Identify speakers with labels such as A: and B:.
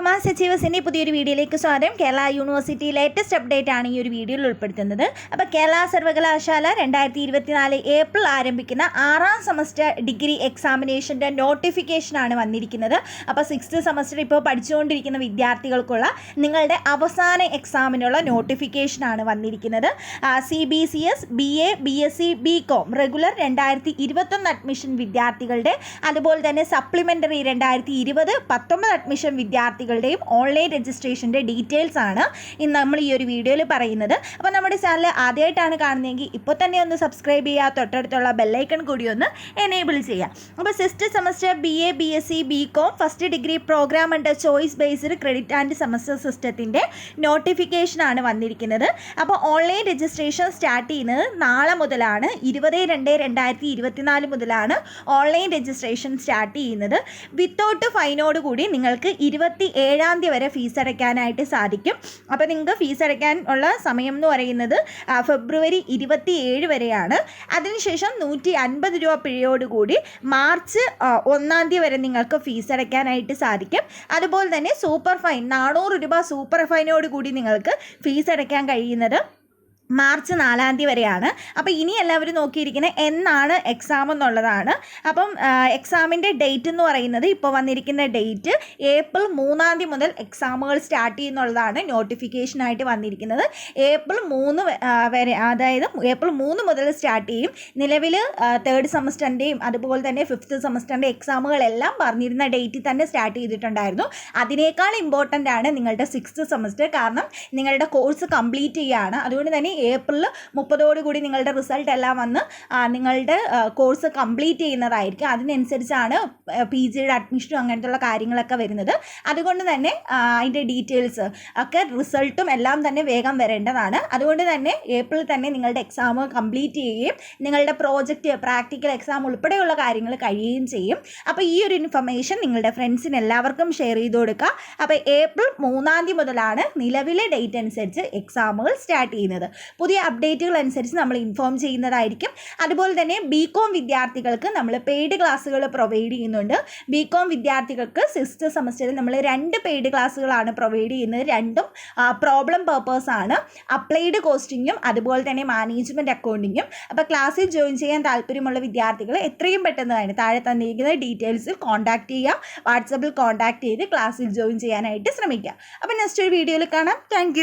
A: കൊമാ സച്ചീവസിന്റെ പുതിയൊരു വീഡിയോയിലേക്ക് സ്വാഗതം. കേരള യൂണിവേഴ്സിറ്റി ലേറ്റസ്റ്റ് അപ്ഡേറ്റ് ആണ് ഈ ഒരു വീഡിയോയിൽ ഉൾപ്പെടുത്തുന്നത്. അപ്പോൾ കേരള സർവകലാശാല രണ്ടായിരത്തി ഇരുപത്തിനാല് ഏപ്രിൽ ആരംഭിക്കുന്ന ആറാം സെമസ്റ്റർ ഡിഗ്രി എക്സാമിനേഷന്റെ നോട്ടിഫിക്കേഷനാണ് വന്നിരിക്കുന്നത്. അപ്പോൾ സിക്സ്ത് സെമസ്റ്റർ ഇപ്പോൾ പഠിച്ചുകൊണ്ടിരിക്കുന്ന വിദ്യാർത്ഥികൾക്കുള്ള നിങ്ങളുടെ അവസാന എക്സാമിനുള്ള നോട്ടിഫിക്കേഷനാണ് വന്നിരിക്കുന്നത്. C B C S B A B S C B com regular രണ്ടായിരത്തി ഇരുപത്തൊന്ന് അഡ്മിഷൻ വിദ്യാർത്ഥികളുടെ അതുപോലെ തന്നെ സപ്ലിമെന്ററി രണ്ടായിരത്തി ഇരുപത് പത്തൊമ്പത് അഡ്മിഷൻ വിദ്യാർത്ഥികളുടെയും ഓൺലൈൻ രജിസ്ട്രേഷന്റെ ഡീറ്റെയിൽസ് ആണ് ഇന്ന് നമ്മൾ ഈ ഒരു വീഡിയോയിൽ പറയുന്നത്. അപ്പോൾ നമ്മുടെ ചാനൽ ആദ്യമായിട്ടാണ് കാണുന്നതെങ്കിൽ ഇപ്പോൾ തന്നെ ഒന്ന് സബ്സ്ക്രൈബ് ചെയ്യുക തൊട്ടടുത്തുള്ള ബെല്ലൈക്കൺ കൂടി ഒന്ന് എനേബിൾ ചെയ്യാം അപ്പോൾ sister semester B A B S C B com first degree programme under choice based credit and semester സിസ്റ്റത്തിന്റെ നോട്ടിഫിക്കേഷനാണ് വന്നിരിക്കുന്നത്. അപ്പോൾ ഓൺലൈൻ രജിസ്ട്രേഷൻ സ്റ്റാർട്ട് ചെയ്യുന്നത് നാളെ മുതലാണ് ഇരുപത് രണ്ട് രണ്ടായിരത്തി ഇരുപത്തിനാല് മുതലാണ് ഓൺലൈൻ രജിസ്ട്രേഷൻ സ്റ്റാർട്ട് ചെയ്യുന്നത്. വിത്തൗട്ട് ഫൈനോട് കൂടി നിങ്ങൾക്ക് ഇരുപത്തി ഏഴാം തീയതി വരെ ഫീസ് അടയ്ക്കാനായിട്ട് സാധിക്കും. അപ്പോൾ നിങ്ങൾക്ക് ഫീസ് അടയ്ക്കാൻ ഉള്ള സമയം എന്ന് പറയുന്നത് ഫെബ്രുവരി ഇരുപത്തി ഏഴ് വരെയാണ്. അതിനുശേഷം നൂറ്റി അൻപത് രൂപ പിഴയോടുകൂടി മാർച്ച് ഒന്നാം തീയതി വരെ നിങ്ങൾക്ക് ഫീസ് അടയ്ക്കാനായിട്ട് സാധിക്കും. അതുപോലെ തന്നെ സൂപ്പർ ഫൈൻ നാനൂറ് രൂപ സൂപ്പർ ഫൈനോട് കൂടി നിങ്ങൾക്ക് ഫീസ് അടയ്ക്കാൻ കഴിയുന്നത് മാർച്ച് നാലാം തീയതി വരെയാണ്. അപ്പോൾ ഇനി എല്ലാവരും നോക്കിയിരിക്കുന്നത് എന്നാണ് എക്സാം എന്നുള്ളതാണ്. അപ്പം എക്സാമിന്റെ ഡേറ്റ് എന്ന് പറയുന്നത് ഇപ്പോൾ വന്നിരിക്കുന്ന ഡേറ്റ് ഏപ്രിൽ മൂന്നാം തീയതി മുതൽ എക്സാമുകൾ സ്റ്റാർട്ട് ചെയ്യുന്നുള്ളതാണ് നോട്ടിഫിക്കേഷനായിട്ട് വന്നിരിക്കുന്നത്. ഏപ്രിൽ മൂന്ന് വരെ അതായത് ഏപ്രിൽ മൂന്ന് മുതൽ സ്റ്റാർട്ട് ചെയ്യും. നിലവിൽ തേർഡ് സെമസ്റ്ററിന്റെയും അതുപോലെ തന്നെ ഫിഫ്ത്ത് സെമസ്റ്ററിന്റെ എക്സാമുകളെല്ലാം പറഞ്ഞിരുന്ന ഡേറ്റിൽ തന്നെ സ്റ്റാർട്ട് ചെയ്തിട്ടുണ്ടായിരുന്നു. അതിനേക്കാൾ ഇമ്പോർട്ടന്റ് ആണ് നിങ്ങളുടെ സിക്സ്ത് സെമസ്റ്റർ കാരണം നിങ്ങളുടെ കോഴ്സ് കംപ്ലീറ്റ് ചെയ്യുകയാണ് അതുകൊണ്ട് തന്നെ ഏപ്രിൽ മുപ്പതോട് കൂടി നിങ്ങളുടെ റിസൾട്ട് എല്ലാം വന്ന് നിങ്ങളുടെ കോഴ്സ് കംപ്ലീറ്റ് ചെയ്യുന്നതായിരിക്കും. അതിനനുസരിച്ചാണ് പി ജിയുടെ അഡ്മിഷനും അങ്ങനത്തുള്ള കാര്യങ്ങളൊക്കെ വരുന്നത്. അതുകൊണ്ട് തന്നെ അതിന്റെ ഡീറ്റെയിൽസ് ഒക്കെ റിസൾട്ടും എല്ലാം തന്നെ വേഗം വരേണ്ടതാണ്. അതുകൊണ്ട് തന്നെ ഏപ്രിൽ തന്നെ നിങ്ങളുടെ എക്സാം കംപ്ലീറ്റ് ചെയ്യുകയും നിങ്ങളുടെ പ്രോജക്റ്റ് പ്രാക്ടിക്കൽ എക്സാം ഉൾപ്പെടെയുള്ള കാര്യങ്ങൾ കഴിയുകയും ചെയ്യും. അപ്പോൾ ഈ ഒരു ഇൻഫർമേഷൻ നിങ്ങളുടെ ഫ്രണ്ട്സിന് എല്ലാവർക്കും ഷെയർ ചെയ്ത് കൊടുക്കുക. അപ്പോൾ ഏപ്രിൽ മൂന്നാം തീയതി മുതലാണ് നിലവിലെ ഡേറ്റ് അനുസരിച്ച് എക്സാമുകൾ സ്റ്റാർട്ട് ചെയ്യുന്നത്. പുതിയ അപ്ഡേറ്റുകൾ അനുസരിച്ച് നമ്മൾ ഇൻഫോം ചെയ്യുന്നതായിരിക്കും. അതുപോലെ തന്നെ ബി കോം വിദ്യാർത്ഥികൾക്ക് നമ്മൾ പെയ്ഡ് ക്ലാസ്സുകൾ പ്രൊവൈഡ് ചെയ്യുന്നുണ്ട്. ബി കോം വിദ്യാർത്ഥികൾക്ക് സിക്സ്ത് സെമസ്റ്ററിൽ നമ്മൾ രണ്ട് പെയ്ഡ് ക്ലാസ്സുകളാണ് പ്രൊവൈഡ് ചെയ്യുന്നത്. രണ്ടും പ്രോബ്ലം പേർപ്പേഴ്സ് ആണ്. അപ്ലൈഡ് കോസ്റ്റിങ്ങും അതുപോലെ തന്നെ മാനേജ്മെന്റ് അക്കൗണ്ടിങ്ങും അപ്പോൾ ക്ലാസ്സിൽ ജോയിൻ ചെയ്യാൻ താല്പര്യമുള്ള വിദ്യാർത്ഥികൾ എത്രയും പെട്ടെന്ന് തന്നെ താഴെ തന്നിരിക്കുന്ന ഡീറ്റെയിൽസിൽ കോൺടാക്ട് ചെയ്യുക. വാട്സപ്പിൽ കോൺടാക്ട് ചെയ്ത് ക്ലാസ്സിൽ ജോയിൻ ചെയ്യാനായിട്ട് ശ്രമിക്കുക. അപ്പോൾ നെക്സ്റ്റ് ഒരു വീഡിയോയിൽ കാണാം. താങ്ക്